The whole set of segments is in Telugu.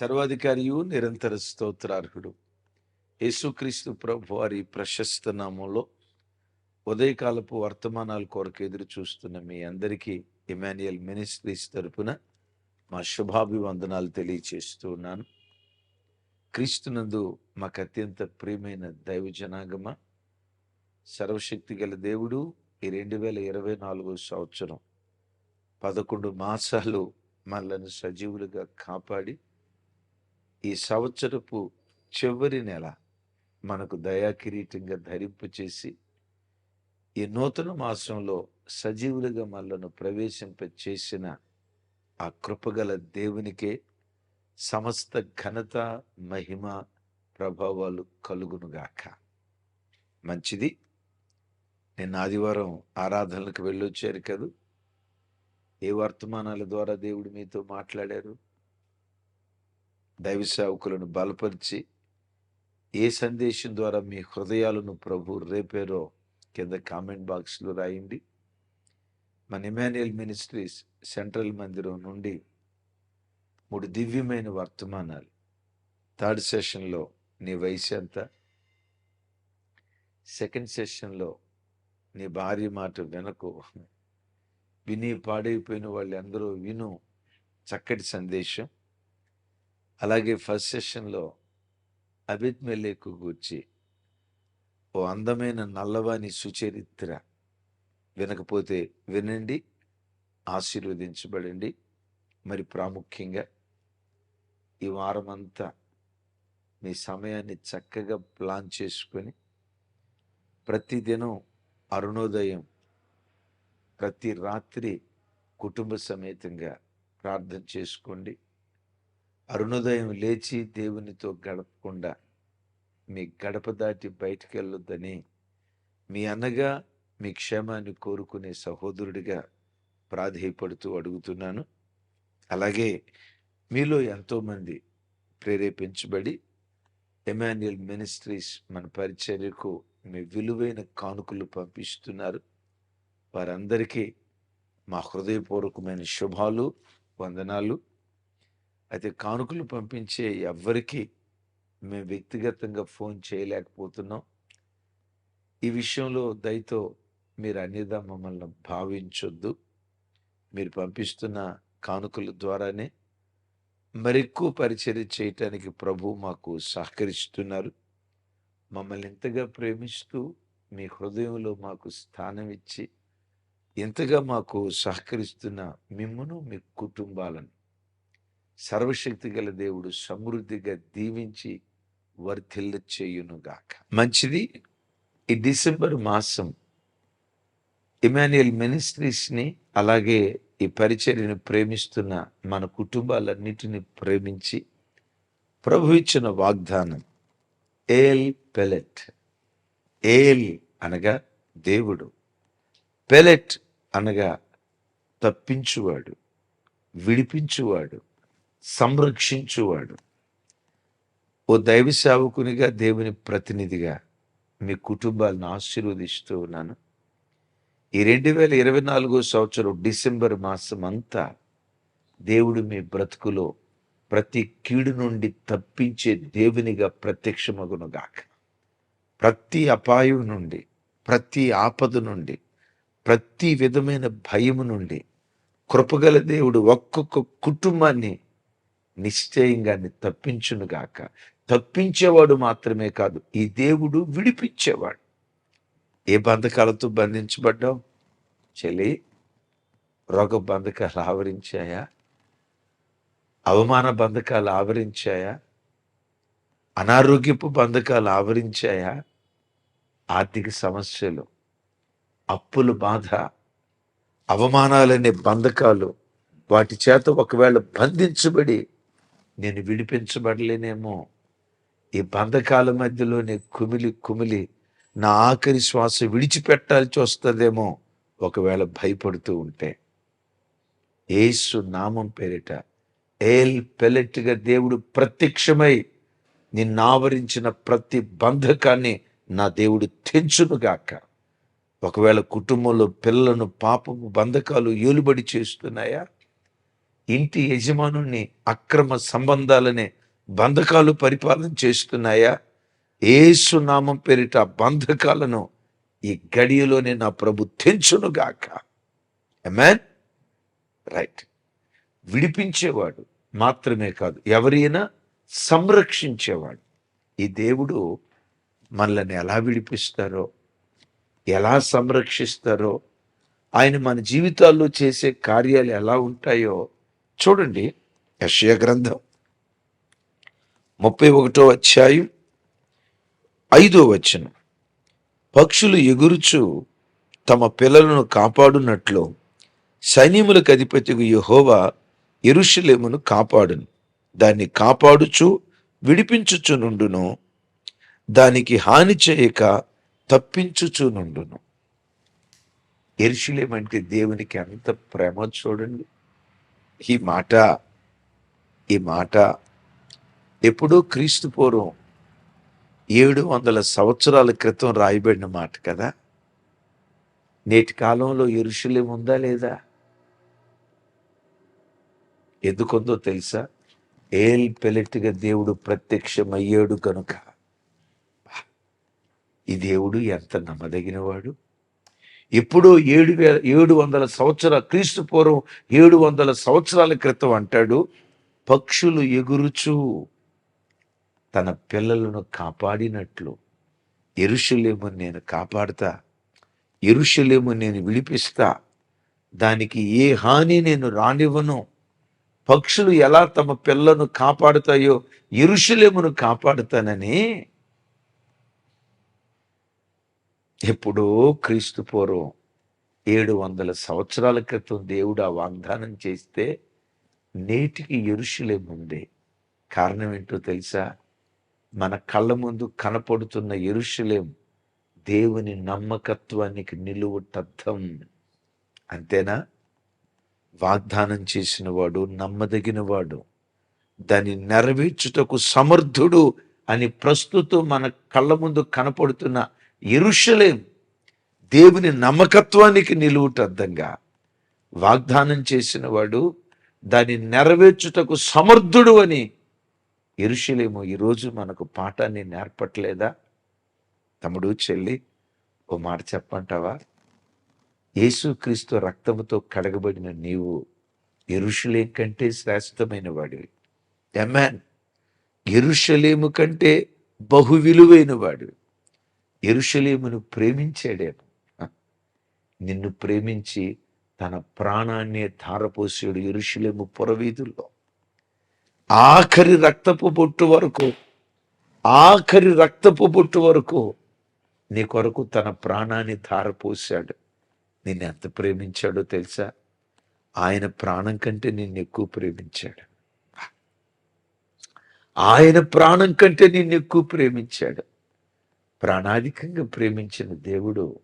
సర్వాధికారియు నిరంతర స్తోత్రార్హుడు. యేసుక్రీస్తు ప్రభు వారి ప్రశస్త నామంలో ఉదయకాలపు వర్తమానాల కొరకు ఎదురు చూస్తున్న మీ అందరికీ ఇమాన్యుయల్ మినిస్ట్రీస్ తరపున మా శుభాభివందనాలు తెలియచేస్తూ ఉన్నాను. క్రీస్తునందు మాకు అత్యంత ప్రియమైన దైవ జనాగమ సర్వశక్తి గల దేవుడు ఈ రెండు వేల ఇరవై నాలుగో సంవత్సరం పదకొండు మాసాలు మనలను సజీవులుగా కాపాడి ఈ సంవత్సరపు చివరి నెల మనకు దయాకిరీటంగా ధరింపు చేసి ఈ నూతన మాసంలో సజీవులుగా మనలను ప్రవేశింప చేసిన ఆ కృపగల దేవునికే సమస్త ఘనత మహిమ ప్రభావాలు కలుగునుగాక. మంచిది. నిన్న ఆదివారం ఆరాధనలకు వెళ్ళొచ్చారు కదూ? ఏ వర్తమానాల ద్వారా దేవుడు మీతో మాట్లాడారు? దైవ సేవకులను బలపరిచి ఏ సందేశం ద్వారా మీ హృదయాలను ప్రభు రేపేరో కింద కామెంట్ బాక్స్లో రాయండి. మన ఇమాన్యుయల్ మినిస్ట్రీస్ సెంట్రల్ మందిరం నుండి మూడు దివ్యమైన వర్తమానాలు. థర్డ్ సెషన్లో నీ వయసు ఎంత? సెకండ్ సెషన్లో నీ భార్య మాట వినకు. విని పాడైపోయిన వాళ్ళందరూ విను చక్కటి సందేశం. అలాగే ఫస్ట్ సెషన్లో అభిత్ మెల్లేకు గూర్చి ఓ అందమైన నల్లవాని సుచరిత్ర వినకపోతే వినండి ఆశీర్వదించబడండి మరి ప్రాముఖ్యంగా ఈ వారమంతా మీ సమయాన్ని చక్కగా ప్లాన్ చేసుకొని ప్రతిదినం అరుణోదయం ప్రతి రాత్రి కుటుంబ సమేతంగా ప్రార్థన చేసుకోండి. అరుణోదయం లేచి దేవునితో గడపకుండా మీ గడప దాటి బయటికి వెళ్ళొద్దని మీ అన్నగా మీ క్షేమాన్ని కోరుకునే సహోదరుడిగా ప్రాధేయపడుతూ అడుగుతున్నాను. అలాగే మీలో ఎంతోమంది ప్రేరేపించబడి ఎమాన్యుయల్ మినిస్ట్రీస్ మన పరిచర్యకు మీ విలువైన కానుకలు పంపిస్తున్నారు. వారందరికీ మా హృదయపూర్వకమైన శుభాలు వందనాలు. అయితే కానుకలు పంపించే ఎవ్వరికి మేము వ్యక్తిగతంగా ఫోన్ చేయలేకపోతున్నాం. ఈ విషయంలో దయతో మీరు అనేదా మమ్మల్ని భావించొద్దు. మీరు పంపిస్తున్న కానుకల ద్వారానే మరెక్కువ పరిచర్య చేయటానికి ప్రభు మాకు సహకరిస్తున్నారు. మమ్మల్ని ఎంతగా ప్రేమిస్తూ మీ హృదయంలో మాకు స్థానం ఇచ్చి ఎంతగా మాకు సహకరిస్తున్న మిమ్మను మీ కుటుంబాలను సర్వశక్తి గల దేవుడు సమృద్ధిగా దీవించి వర్ధిల్ల చేయునుగాక మంచిది. ఈ డిసెంబర్ మాసం ఇమాన్యుయల్ మినిస్ట్రీస్ని అలాగే ఈ పరిచర్యను ప్రేమిస్తున్న మన కుటుంబాలన్నిటిని ప్రేమించి ప్రభు ఇచ్చిన వాగ్దానం ఏల్ పెలెట్. ఏల్ అనగా దేవుడు. పెలెట్ అనగా తప్పించువాడు విడిపించువాడు. సంరక్షించువాడు. ఓ దైవ సేవకునిగా దేవుని ప్రతినిధిగా మీ కుటుంబాలను ఆశీర్వదిస్తూ ఉన్నాను. ఈ రెండు వేల ఇరవై నాలుగో సంవత్సరం డిసెంబర్ మాసం అంతా దేవుడు మీ బ్రతుకులో ప్రతి కీడు నుండి తప్పించే దేవునిగా ప్రత్యక్షమగునుగాక ప్రతి అపాయం నుండి ప్రతి ఆపద నుండి ప్రతి విధమైన భయము నుండి కృపగల దేవుడు ఒక్కొక్క కుటుంబాన్ని నిశ్చయంగా తప్పించునుగాక తప్పించేవాడు మాత్రమే కాదు ఈ దేవుడు విడిపించేవాడు. ఏ బంధకాలతో బంధించబడ్డావు? చెల్లి రోగ బంధకాలు ఆవరించాయా? అవమాన బంధకాలు ఆవరించాయా? అనారోగ్యపు బంధకాలు ఆవరించాయా? ఆర్థిక సమస్యలు అప్పుల బాధ అవమానాలనే బంధకాలు వాటి చేత ఒకవేళ బంధించబడి నేను విడిపించబడలేనేమో. ఈ బంధకాల మధ్యలోనే కుమిలి కుమిలి నా ఆఖరి శ్వాస విడిచిపెట్టాల్సి వస్తుందేమో ఒకవేళ భయపడుతూ ఉంటే. ఏసు నామం పేరిట ఏల్ పెలెట్గా దేవుడు ప్రత్యక్షమై నిన్నావరించిన ప్రతి బంధకాన్ని నా దేవుడు తెంచునుగాక. ఒకవేళ కుటుంబంలో పిల్లలను పాపము బంధకాలు ఏలుబడి చేస్తున్నాయా? ఇంటి యజమానుని అక్రమ సంబంధాలనే బంధకాలు పరిపాలన చేస్తున్నాయా? ఏసు నామం పేరిట బంధకాలను ఈ గడియలోనే నా ప్రభు తెంచునుగాక. అమెన్ రైట్ విడిపించేవాడు మాత్రమే కాదు ఎవరైనా సంరక్షించేవాడు. ఈ దేవుడు మనల్ని ఎలా విడిపిస్తారో ఎలా సంరక్షిస్తారో ఆయన మన జీవితాల్లో చేసే కార్యాలు ఎలా ఉంటాయో చూడండి. యషయ గ్రంథం ముప్పై ఒకటో అధ్యాయం ఐదో వచనం. పక్షులు ఎగురుచు తమ పిల్లలను కాపాడునట్లు సైన్యములకు అధిపతిగు యహోవా ఎరుషులేమును కాపాడును. దాన్ని కాపాడుచు విడిపించుచునుండును దానికి హాని చేయక తప్పించుచునుండును ఎరుషలేం అంటే దేవునికి అంత ప్రేమ చూడండి. ఈ మాట ఈ మాట ఎప్పుడూ క్రీస్తు పూర్వం ఏడు వందల సంవత్సరాల క్రితం రాయబడిన మాట కదా? నేటి కాలంలో ఎరుషలేం ఉందా లేదా? ఎందుకుందో తెలుసా? ఏల్ పెలెట్గా దేవుడు ప్రత్యక్షమయ్యాడు కనుక. ఈ దేవుడు ఎంత నమ్మదగినవాడు? ఎప్పుడో ఏడు వేల ఏడు వందల సంవత్సరాల క్రీస్తు పూర్వం ఏడు వందల సంవత్సరాల క్రితం అంటాడు పక్షులు ఎగురుచు తన పిల్లలను కాపాడినట్లు. ఎరుషులేము నేను కాపాడుతా ఎరుషులేము నేను విడిపిస్తా దానికి ఏ హాని నేను రానివ్వను. పక్షులు ఎలా తమ పిల్లను కాపాడుతాయో ఎరుషులేమును కాపాడుతానని ఎప్పుడో క్రీస్తు పూర్వం ఏడు వందల సంవత్సరాల క్రితం దేవుడు ఆ వాగ్దానం చేస్తే నేటికి ఎరుషులేముంది కారణం ఏంటో తెలుసా? మన కళ్ళ ముందు కనపడుతున్న ఎరుషులేం దేవుని నమ్మకత్వానికి నిలువుటద్దం. అంతేనా? వాగ్దానం చేసిన వాడు నమ్మదగిన వాడు దాన్ని నెరవేర్చుటకు సమర్థుడు అని ప్రస్తుతం మన కళ్ళ ముందు కనపడుతున్న ఎరుషలేం దేవుని నమ్మకత్వానికి నిలువుటద్దంగా వాగ్దానం చేసిన వాడు దాన్ని నెరవేర్చుటకు సమర్థుడు అని ఎరుషలేము ఈరోజు మనకు పాఠాన్ని నేర్పట్లేదా? తమ్ముడు చెల్లి ఓ మాట చెప్పంటావా యేసుక్రీస్తు రక్తముతో కడగబడిన నీవు ఎరుషలేం కంటే శ్రేష్టమైన వాడివి. ఎమ్మాన్ ఎరుషలేము కంటే బహు విలువైన వాడివి. ఎరుషలేమును ప్రేమించాడేమో. నిన్ను ప్రేమించి తన ప్రాణాన్ని ధారపోసాడు ఎరుషులేము పురవీధుల్లో. ఆఖరి రక్తపు బొట్టు వరకు ఆఖరి రక్తపు బొట్టు వరకు నీ కొరకు తన ప్రాణాన్ని ధారపోశాడు. నిన్ను ఎంత ప్రేమించాడో తెలుసా? ఆయన ప్రాణం కంటే నిన్ను ఎక్కువ ప్రేమించాడు. ఆయన ప్రాణం కంటే నిన్ను ఎక్కువ ప్రేమించాడు. ప్రాణాధికంగా ప్రేమించిన దేవుడు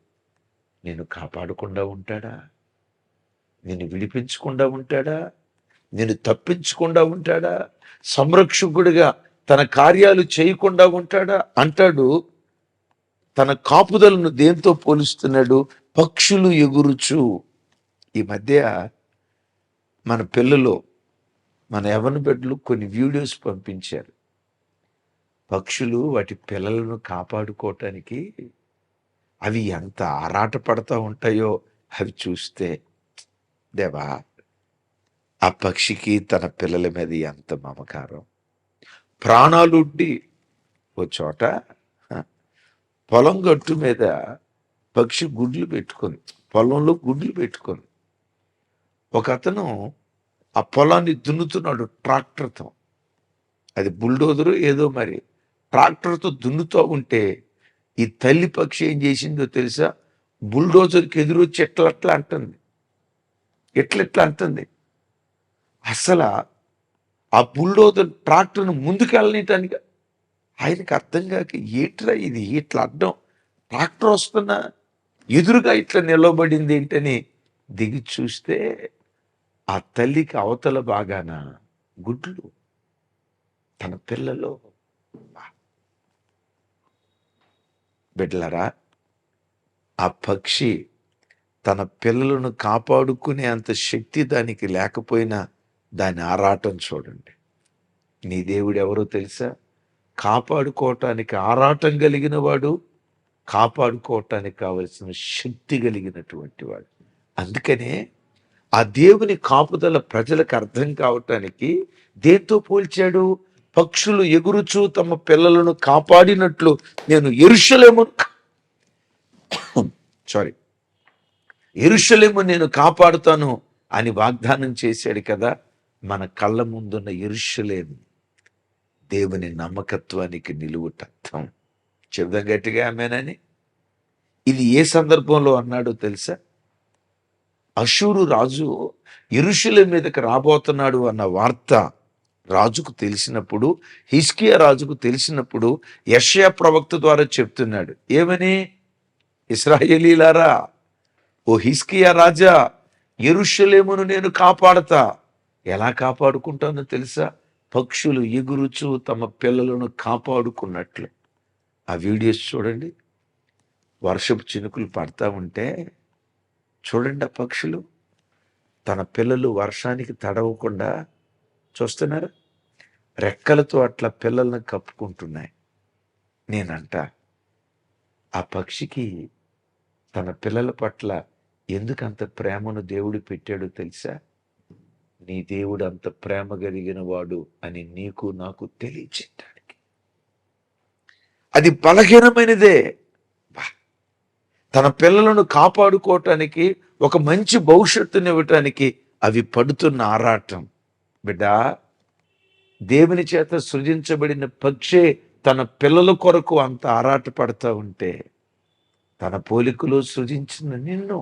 నేను కాపాడకుండా ఉంటాడా? నిన్ను విడిపించకుండా ఉంటాడా? నేను తప్పించకుండా ఉంటాడా? సంరక్షకుడిగా తన కార్యాలు చేయకుండా ఉంటాడా? అంటాడు. తన కాపుదలను దేంతో పోలుస్తున్నాడు? పక్షులు ఎగురుచు. ఈ మధ్య మన పిల్లలు మన యవన బిడ్డలు కొన్ని వీడియోస్ పంపించారు. పక్షులు వాటి పిల్లలను కాపాడుకోవటానికి అవి ఎంత ఆరాట పడతా ఉంటాయో అవి చూస్తే దేవా ఆ పక్షికి తన పిల్లల మీద ఎంత మమకారం. ప్రాణాలుడ్డి ఓ చోట పొలం గట్టు మీద పక్షి గుడ్లు పెట్టుకుంది. పొలంలో గుడ్లు పెట్టుకుంది. ఒక అతను ఆ పొలాన్ని దున్నుతున్నాడు ట్రాక్టర్తో. అది బుల్డోజరు ఏదో మరి ట్రాక్టర్తో దున్నుతూ ఉంటే ఈ తల్లి పక్షి ఏం చేసిందో తెలుసా? బుల్డోజర్కి ఎదురొచ్చి ఎట్లట్లా అంటుంది. ఎట్లెట్లా అంటుంది. అసలు ఆ బుల్డోజర్ ట్రాక్టర్ను ముందుకెళ్ళనీయటానికి ఆయనకి అర్థం కాక ఏట్రా ఇది? ఇట్లా అడ్డం ట్రాక్టర్ వస్తున్నా ఎదురుగా ఇట్లా నిలవబడింది ఏంటని దిగి చూస్తే ఆ తల్లికి అవతల బాగాన గుడ్లు తన పిల్లలో. బిడ్డలరా ఆ పక్షి తన పిల్లలను కాపాడుకునే అంత శక్తి దానికి లేకపోయినా దాని ఆరాటం చూడండి. నీ దేవుడు ఎవరో తెలుసా? కాపాడుకోవటానికి ఆరాటం కలిగిన వాడు కాపాడుకోవటానికి కావలసిన శక్తి కలిగినటువంటి వాడు. అందుకనే ఆ దేవుని కాపుదల ప్రజలకు అర్థం కావటానికి దేంతో పోల్చాడు? పక్షులు ఎగురుచు తమ పిల్లలను కాపాడినట్లు నేను ఎరుషలేము సారీ ఎరుషలేము నేను కాపాడుతాను అని వాగ్దానం చేశాడు కదా మన కళ్ళ ముందున్న ఎరుషలేము దేవుని నమ్మకత్వానికి నిలువుటత్వం చెబుదాం గట్టిగా ఆమెనని. ఇది ఏ సందర్భంలో అన్నాడో తెలుసా? అశూరు రాజు ఇరుషుల మీదకి రాబోతున్నాడు అన్న వార్త రాజుకు తెలిసినప్పుడు హిస్కియా రాజుకు తెలిసినప్పుడు యషయా ప్రవక్త ద్వారా చెప్తున్నాడు. ఏమని? ఇస్రాయేలీలారా ఓ హిస్కియా రాజా ఎరుషలేమును నేను కాపాడతా. ఎలా కాపాడుకుంటానో తెలుసా? పక్షులు ఎగురుచు తమ పిల్లలను కాపాడుకున్నట్లు. ఆ వీడియోస్ చూడండి. వర్షపు చినుకులు పడతా ఉంటే చూడండి ఆ పక్షులు. తన పిల్లలు వర్షానికి తడవకుండా చూస్తున్నారా? రెక్కలతో అట్లా పిల్లల్ని కప్పుకుంటున్నాయి. నేనంట ఆ పక్షికి తన పిల్లల పట్ల ఎందుకంత ప్రేమను దేవుడు పెట్టాడో తెలుసా? నీ దేవుడు అంత ప్రేమ కలిగిన వాడు అని నీకు నాకు తెలియచేయడానికి అది బలహీనమైనదే. తన పిల్లలను కాపాడుకోవటానికి ఒక మంచి భవిష్యత్తుని ఇవ్వటానికి అవి పడుతున్న ఆరాటం. బిడ్డా దేవుని చేత సృజించబడిన పక్షే తన పిల్లల కొరకు అంత ఆరాటపడుతూ ఉంటే తన పోలికలో సృజించిన నిన్ను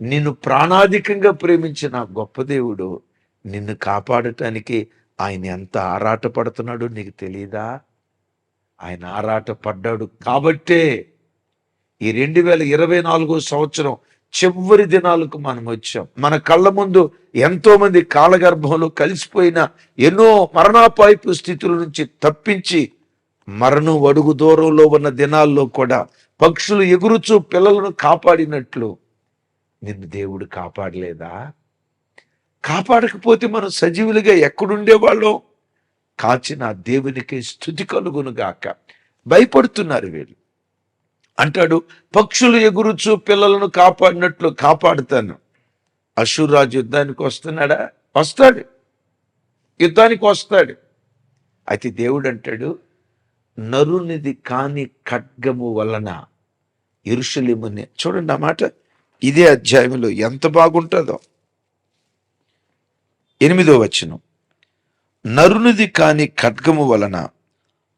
నిన్ను ప్రాణాధికంగా ప్రేమించిన గొప్ప దేవుడు నిన్ను కాపాడటానికి ఆయన ఎంత ఆరాట పడుతున్నాడో నీకు తెలియదా ఆయన ఆరాట పడ్డాడు కాబట్టే ఈ రెండు వేల ఇరవై నాలుగో సంవత్సరం చివరి దినాలకు మనం వచ్చాం. మన కళ్ళ ముందు ఎంతో మంది కాలగర్భంలో కలిసిపోయిన ఎన్నో మరణాపాయపు స్థితుల నుంచి తప్పించి మరణం అడుగు దూరంలో ఉన్న దినాల్లో కూడా పక్షులు ఎగురుచూ పిల్లలను కాపాడినట్లు. నిన్ను దేవుడు కాపాడలేదా? కాపాడకపోతే మనం సజీవులుగా ఎక్కడుండేవాళ్ళం? కాచిన దేవునికి స్థుతి కలుగును గాక భయపడుతున్నారు వీళ్ళు. అంటాడు పక్షులు ఎగురుచు పిల్లలను కాపాడినట్లు కాపాడుతాను. అశురాజు యుద్ధానికి వస్తున్నాడా? వస్తాడు. యుద్ధానికి వస్తాడు. అయితే దేవుడు అంటాడు నరునిది కాని ఖడ్గము వలన ఇరుషులిముని చూడండి ఆ మాట. ఇదే అధ్యాయంలో ఎంత బాగుంటుందో. ఎనిమిదో వచనం. నరునిది కాని ఖడ్గము వలన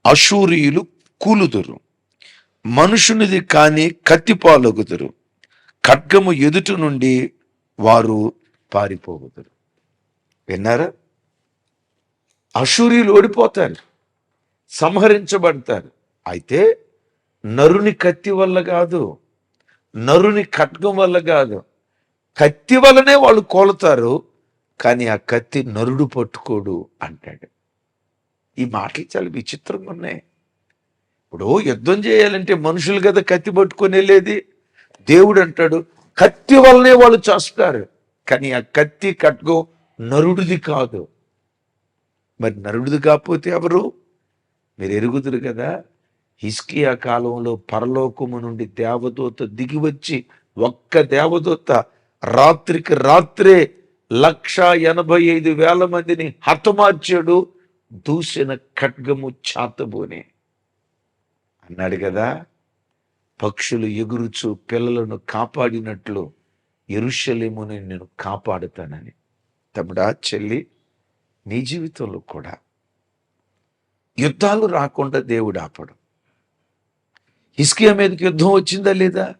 అశూరియులు కూలుదురు. మనుషునిది కాని కత్తిపాలొగుదురు. ఖడ్గము ఎదుటి నుండి వారు పారిపోగుదురు. విన్నారా? అసూరియులు ఓడిపోతారు సంహరించబడతారు. అయితే నరుని కత్తి వల్ల కాదు నరుని ఖడ్గం వల్ల కాదు. కత్తి వల్లనే వాళ్ళు కోలుతారు కానీ ఆ కత్తి నరుడు పట్టుకోడు అంటాడు. ఈ మాటలు చాలా విచిత్రంగా ఉన్నాయి. ఇప్పుడు యుద్ధం చేయాలంటే మనుషులు కదా కత్తి పట్టుకొని వెళ్ళేది? దేవుడు అంటాడు కత్తి వల్లనే వాళ్ళు చేస్తారు. కానీ ఆ కత్తి ఖడ్గం నరుడిది కాదు. మరి నరుడిది కాకపోతే ఎవరు? మీరు ఎరుగుదురు కదా? హిస్కియా కాలంలో పరలోకము నుండి దేవదూత దిగి వచ్చి ఒక్క దేవదూత రాత్రికి రాత్రే లక్ష ఎనభై ఐదు వేల మందిని హతమార్చాడు. దూసిన ఖడ్గము చాతబోనే. అన్నాడు కదా పక్షులు ఎగురుచు పిల్లలను కాపాడినట్లు ఎరుషలేముని నేను కాపాడుతానని. తమ్ముడా చెల్లి నీ జీవితంలో కూడా యుద్ధాలు రాకుండా దేవుడు ఆపడు. హిస్కియా మీదకి యుద్ధం వచ్చిందా లేదా?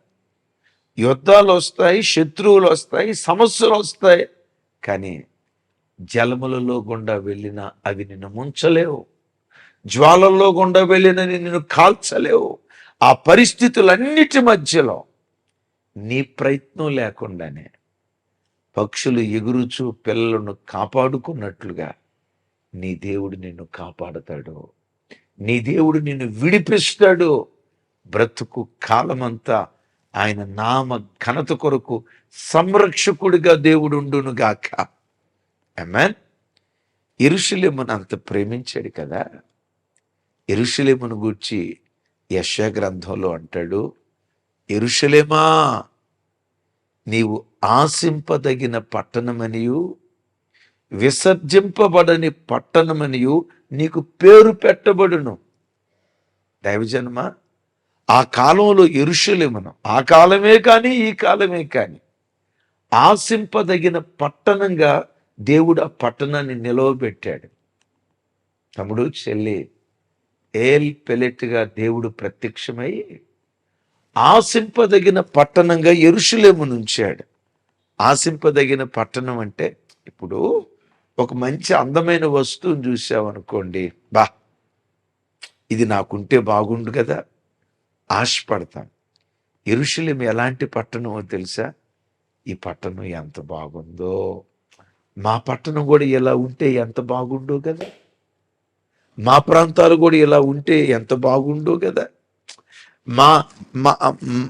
యుద్ధాలు వస్తాయి శత్రువులు వస్తాయి సమస్యలు వస్తాయి కానీ జలములలో గుండా వెళ్ళినా అవి నిన్ను ముంచలేవు. జ్వాలల్లో గుండా వెళ్ళినని నేను కాల్చలేవు. ఆ పరిస్థితులన్నిటి మధ్యలో నీ ప్రయత్నం లేకుండానే పక్షులు ఎగురుచూ పిల్లలను కాపాడుకున్నట్లుగా నీ దేవుడు నిన్ను కాపాడతాడు. నీ దేవుడు నిన్ను విడిపిస్తాడు. బ్రతుకు కాలమంతా ఆయన నామ ఘనత కొరకు సంరక్షకుడిగా దేవుడు ఉండునుగాక అమ్మాన్ ఇరుషులేమను అంత ప్రేమించాడు కదా? ఎరుషలేమును గూర్చి యశ గ్రంథంలో అంటాడు ఎరుషలేమా నీవు ఆశింపదగిన పట్టణమనియు విసర్జింపబడని పట్టణమనియు నీకు పేరు పెట్టబడును. దైవజన్మ ఆ కాలంలో ఎరుషులేమను ఆ కాలమే కానీ ఈ కాలమే కానీ ఆశింపదగిన పట్టణంగా దేవుడు ఆ పట్టణాన్ని నిలవబెట్టాడు. తమ్ముడు చెల్లి ఏల్ పెలెట్గా దేవుడు ప్రత్యక్షమై ఆశింపదగిన పట్టణంగా ఎరుషులేము నుంచాడు. ఆశింపదగిన పట్టణం అంటే ఇప్పుడు ఒక మంచి అందమైన వస్తువుని చూసామనుకోండి బా ఇది నాకుంటే బాగుండు కదా ఆశపడతాం ఎరుషులేం ఎలాంటి పట్టణమో తెలుసా? ఈ పట్టణం ఎంత బాగుందో మా పట్టణం కూడా ఇలా ఉంటే ఎంత బాగుండో కదా. మా ప్రాంతాలు కూడా ఇలా ఉంటే ఎంత బాగుండో కదా. మా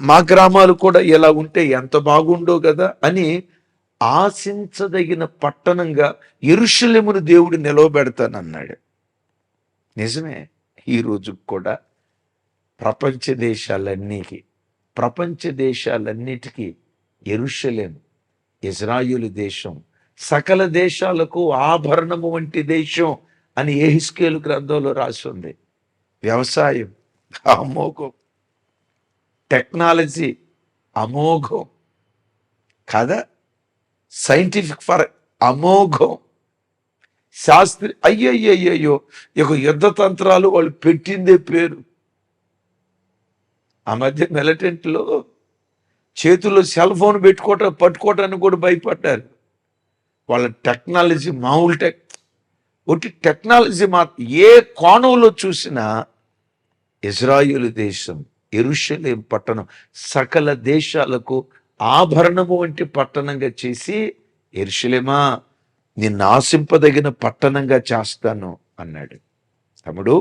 మా గ్రామాలు కూడా ఇలా ఉంటే ఎంత బాగుండో కదా అని ఆశించదగిన పట్టణంగా ఎరుషలేమును దేవుడు నిలవబెడతానన్నాడు. నిజమే ఈ కూడా ప్రపంచ దేశాలన్నీకి ప్రపంచ దేశాలన్నిటికీ ఎరుషలేము ఇజ్రాయిలు దేశం సకల దేశాలకు ఆభరణము వంటి దేశం అని ఏహిస్కేలు గ్రంథంలో రాసి ఉంది వ్యవసాయం అమోఘం టెక్నాలజీ అమోఘం. కదా సైంటిఫిక్ ఫర్ అమోఘం. శాస్త్రి అయ్యయ్యయ్యో ఇక యుద్ధ తంత్రాలు వాళ్ళు పెట్టిందే పేరు. ఆ మధ్య మిలిటెంట్లో చేతుల్లో సెల్ ఫోన్ పెట్టుకోవటం పట్టుకోవటానికి కూడా భయపడ్డారు. వాళ్ళ టెక్నాలజీ మామూలు టెక్ ఒకటి టెక్నాలజీ మా ఏ కోణంలో చూసినా ఇజ్రాయిల్ దేశం ఎరుషలేం పట్టణం సకల దేశాలకు ఆభరణము వంటి పట్టణంగా చేసి ఎరుషలేమా నిన్ను ఆశింపదగిన పట్టణంగా చేస్తాను అన్నాడు. తమ్ముడు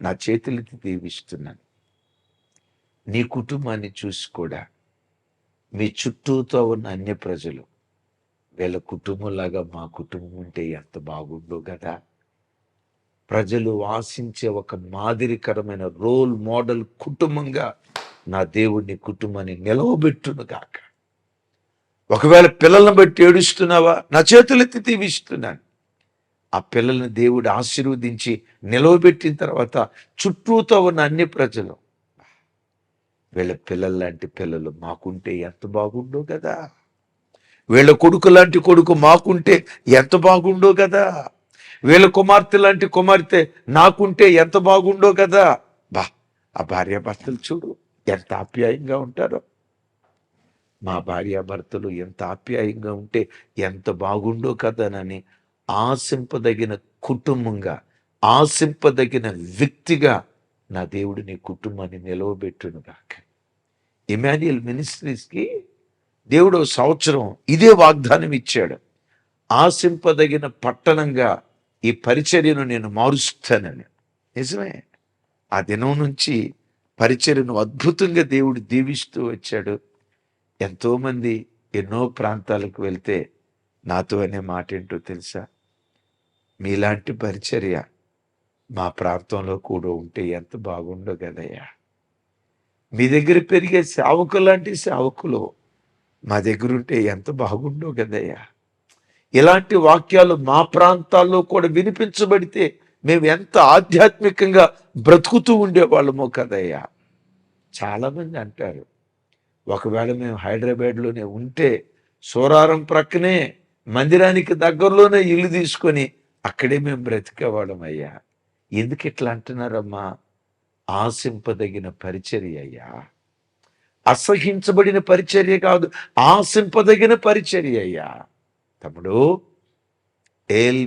నా చేతులకి దీవిస్తున్నాను. నీ కుటుంబాన్ని చూసి కూడా మీ చుట్టూతో ఉన్న అన్య ప్రజలు వీళ్ళ కుటుంబంలాగా మా కుటుంబం ఉంటే ఎంత బాగుండు కదా. ప్రజలు ఆశించే ఒక మాదిరికరమైన రోల్ మోడల్ కుటుంబంగా నా దేవుడిని కుటుంబాన్ని నిలవబెట్టును గాక. ఒకవేళ పిల్లలను బట్టి ఏడుస్తున్నావా? నా చేతులెత్తి తీవిస్తున్నాను ఆ పిల్లల్ని దేవుడు ఆశీర్వదించి నిలవబెట్టిన తర్వాత చుట్టూతో ఉన్న అన్ని ప్రజలు వీళ్ళ పిల్లల లాంటి పిల్లలు మాకుంటే ఎంత బాగుండో కదా. వీళ్ళ కొడుకు లాంటి కొడుకు మాకుంటే ఎంత బాగుండో కదా. వీళ్ళ కుమార్తె లాంటి కుమార్తె నాకుంటే ఎంత బాగుండో కదా. బా ఆ భార్యాభర్తలు చూడు ఎంత ఆప్యాయంగా ఉంటారో. మా భార్యాభర్తలు ఎంత ఆప్యాయంగా ఉంటే ఎంత బాగుండో కదనని ఆశింపదగిన కుటుంబంగా ఆశింపదగిన వ్యక్తిగా నా దేవుడు నీ కుటుంబాన్ని నిలవబెట్టును గాక ఇమాన్యుయల్ మినిస్ట్రీస్కి దేవుడు సంవత్సరం ఇదే వాగ్దానం ఇచ్చాడు. ఆశింపదగిన పట్టణంగా ఈ పరిచర్యను నేను మారుస్తానని. నిజమే. ఆ దినం నుంచి పరిచర్యను అద్భుతంగా దేవుడు దీవిస్తూ వచ్చాడు. ఎంతోమంది ఎన్నో ప్రాంతాలకు వెళ్తే నాతో అనే మాట ఏంటో తెలుసా? మీలాంటి పరిచర్య మా ప్రాంతంలో కూడా ఉంటే ఎంత బాగుండో కదయ్యా మీ దగ్గర పెరిగే సేవకులు లాంటి సేవకులు మా దగ్గర ఉంటే ఎంత బాగుండో కదయ్యా. ఇలాంటి వాక్యాలు మా ప్రాంతాల్లో కూడా వినిపించబడితే మేము ఎంత ఆధ్యాత్మికంగా బ్రతుకుతూ ఉండేవాళ్ళమో కదయ్యా. చాలామంది అంటారు ఒకవేళ మేము హైదరాబాద్లోనే ఉంటే సోరారం ప్రక్కనే మందిరానికి దగ్గరలోనే ఇల్లు తీసుకొని అక్కడే మేము బ్రతికేవాళ్ళం అయ్యా ఎందుకు ఇట్లా అంటున్నారమ్మా? ఆశింపదగిన పరిచర్య అయ్యా. అసహించబడిన పరిచర్య కాదు ఆశింపదగిన పరిచర్య అయ్యా. తమ్ముడు ఏల్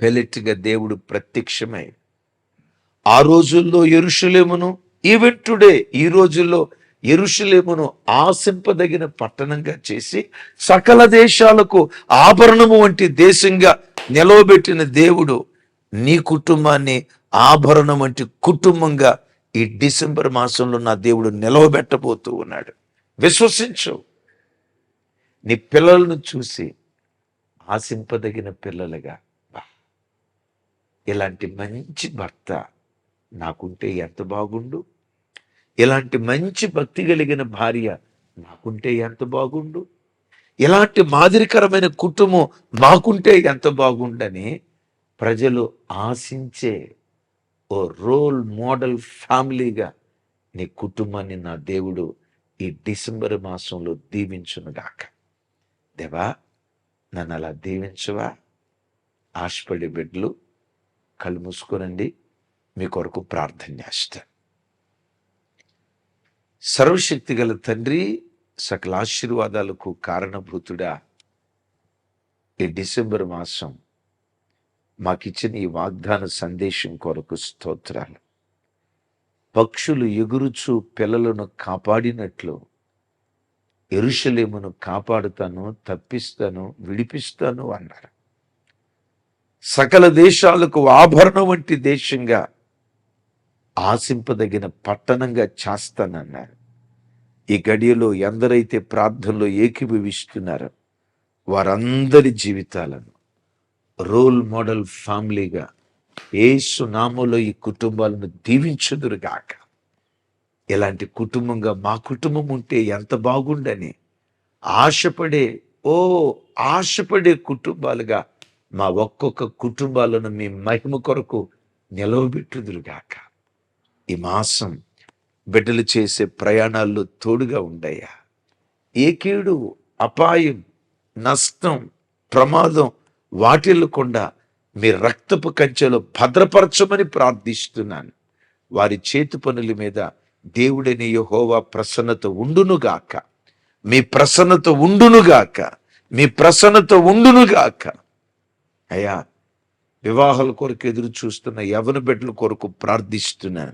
పెలెట్గా దేవుడు ప్రత్యక్షమై ఆ రోజుల్లో ఎరుషులేమును ఈవెన్ టుడే ఈ రోజుల్లో ఎరుషులేమును ఆశింపదగిన పట్టణంగా చేసి సకల దేశాలకు ఆభరణము వంటి దేశంగా నిలవబెట్టిన దేవుడు నీ కుటుంబాన్ని ఆభరణం వంటి కుటుంబంగా ఈ డిసెంబర్ మాసంలో నా దేవుడు నిలవబెట్టబోతూ ఉన్నాడు. విశ్వసించు. నీ పిల్లలను చూసి ఆశింపదగిన పిల్లలుగా ఇలాంటి మంచి భర్త నాకుంటే ఎంత బాగుండు? ఇలాంటి మంచి భక్తి కలిగిన భార్య నాకుంటే ఎంత బాగుండు? ఇలాంటి మాదిరికరమైన కుటుంబం మాకుంటే ఎంత బాగుండని ప్రజలు ఆశించే ఓ రోల్ మోడల్ ఫ్యామిలీగా నీ కుటుంబాన్ని నా దేవుడు ఈ డిసెంబర్ మాసంలో దీవించునుగాక. దేవా నన్ను అలా దీవించవా? ఆశపడి బిడ్డలు కళ్ళు మూసుకోనండి మీ కొరకు ప్రార్థన చేస్తాను సర్వశక్తి గల తండ్రి సకల ఆశీర్వాదాలకు కారణభూతుడా ఈ డిసెంబర్ మాసం మాకిచ్చిన ఈ వాగ్దాన సందేశం కొరకు స్తోత్రాలు. పక్షులు ఎగురుచు పిల్లలను కాపాడినట్లు ఎరుషలేమును కాపాడుతాను తప్పిస్తాను విడిపిస్తాను అన్నారు. సకల దేశాలకు ఆభరణం వంటి దేశంగా ఆశింపదగిన పట్టణంగా చేస్తానన్నారు. ఈ గడియలో ఎందరైతే ప్రార్థనలో ఏకీభవిస్తున్నారో వారందరి జీవితాలను రోల్ మోడల్ ఫ్యామిలీగా ఏసు నామంలో ఈ కుటుంబాలను దీవించుదురుగాక. ఇలాంటి కుటుంబంగా మా కుటుంబం ఉంటే ఎంత బాగుండని ఆశపడే ఓ ఆశపడే కుటుంబాలుగా మా ఒక్కొక్క కుటుంబాలను మీ మహిమ కొరకు నిలవబెట్టుదురుగాక. ఈ మాసం బిడ్డలు చేసే ప్రయాణాల్లో తోడుగా ఉండయ్యా. ఏ కీడు అపాయం నష్టం ప్రమాదం వాటిల్లకుండా మీ రక్తపు కంచెలో భద్రపరచమని ప్రార్థిస్తున్నాను. వారి చేతి పనుల మీద దేవుడని యహోవా ప్రసన్నత ఉండునుగాక. మీ ప్రసన్నత ఉండునుగాక. మీ ప్రసన్నత ఉండునుగాక. అయ్యా వివాహాల కొరకు ఎదురు చూస్తున్న యవన బిడ్డల కొరకు ప్రార్థిస్తున్నాను.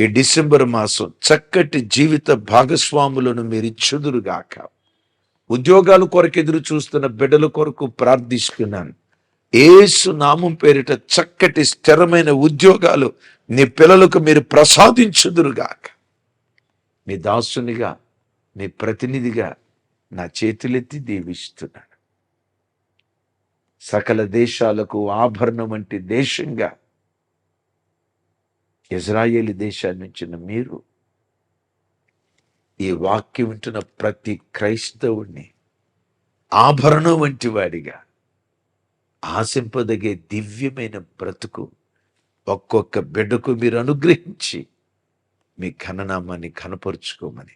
ఈ డిసెంబర్ మాసం చక్కటి జీవిత భాగస్వాములను మీరు ఇచ్చుదురుగాక. ఉద్యోగాల కొరకు ఎదురు చూస్తున్న బిడ్డల కొరకు ప్రార్థిస్తున్నాను. ఏసు నామం పేరిట చక్కటి స్థిరమైన ఉద్యోగాలు నీ పిల్లలకు మీరు ప్రసాదించుదురుగాక. మీ దాసునిగా మీ ప్రతినిధిగా నా చేతులెత్తి దీవిస్తున్నాను. సకల దేశాలకు ఆభరణం వంటి దేశంగా ఇజ్రాయేలీ దేశాన్ని నుంచి మీరు ఈ వాక్యం వింటున్న ప్రతి క్రైస్తవుణ్ణి ఆభరణం వంటి వాడిగా ఆశింపదగే దివ్యమైన బ్రతుకు ఒక్కొక్క బిడ్డకు మీరు అనుగ్రహించి మీ ఘననామాన్ని కనపరుచుకోమని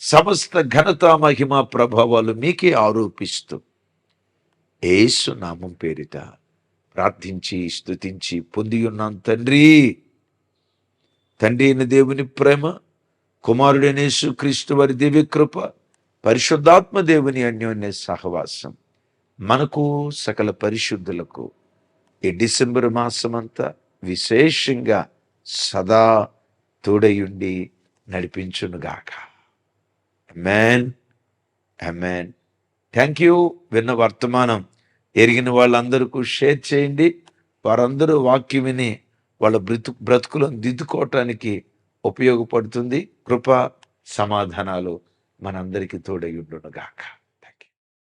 సమస్త ఘనత మహిమ ప్రభావాలు మీకే ఆరోపిస్తూ ఏసు నామం పేరిట ప్రార్థించి స్తుతించి పొంది ఉన్నాం తండ్రి. తండ్రి అయిన దేవుని ప్రేమ కుమారుడైన క్రీస్తు వారి దివ్య కృప పరిశుద్ధాత్మ దేవుని అన్యోన్య సహవాసం మనకు సకల పరిశుద్ధులకు ఈ డిసెంబర్ మాసమంతా విశేషంగా సదా తోడయుండి నడిపించునుగాక. మ్యాన్ అమెన్ థ్యాంక్ యూ విన్న వర్తమానం ఎరిగిన వాళ్ళందరికీ షేర్ చేయండి. వారందరూ వాక్యం విని వాళ్ళ బ్రతు బ్రతుకులను దిద్దుకోవటానికి ఉపయోగపడుతుంది. కృప సమాధానాలు మనందరికీ తోడై ఉండునుగాక.